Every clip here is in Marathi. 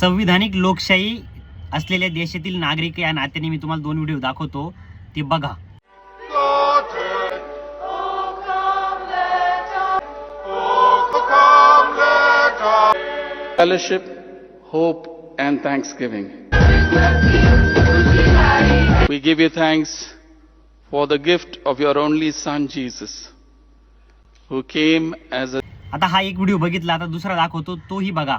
संविधानिक लोकशाही असलेल्या देशातील नागरिक या नात्याने मी तुम्हाला दोन व्हिडिओ दाखवतो. ते बघा. Fellowship hope and thanksgiving we give you thanks for the gift of your only son Jesus who came as a आता हा एक व्हिडिओ बघितला आता दुसरा दाखवतो तोही बघा.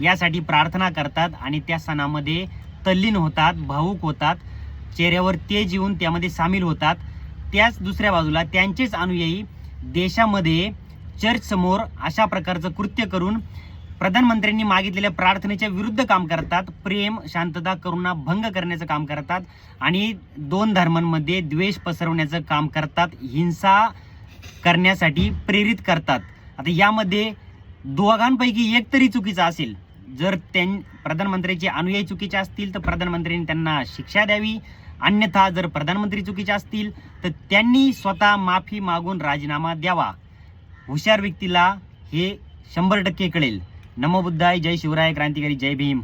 यासाठी प्रार्थना करतात आणि त्या सणामध्ये तल्लीन होतात भावूक होतात चेहऱ्यावर तेज येऊन त्यामध्ये सामील होतात. त्याच दुसऱ्या बाजूला त्यांचेच अनुयायी देशामध्ये चर्चसमोर अशा प्रकारचं कृत्य करून प्रधानमंत्र्यांनी मागितलेल्या प्रार्थनेच्या विरुद्ध काम करतात. प्रेम शांतता करुणा भंग करण्याचं काम करतात आणि दोन धर्मांमध्ये द्वेष पसरवण्याचं काम करतात. हिंसा करण्यासाठी प्रेरित करतात. आता यामध्ये दोघांपैकी एक तरी चुकीचा असेल. जर त्यां प्रधानमंत्र्याचे अनुयायी चुकीचे असतील तर प्रधानमंत्र्यांनी त्यांना शिक्षा द्यावी. अन्यथा जर प्रधानमंत्री चुकीचे असतील तर त्यांनी स्वतः माफी मागून राजीनामा द्यावा. हुशार व्यक्तीला हे शंभर टक्के कळेल. नमोबुद्धाय जय शिवराय क्रांतिकारी जय भीम.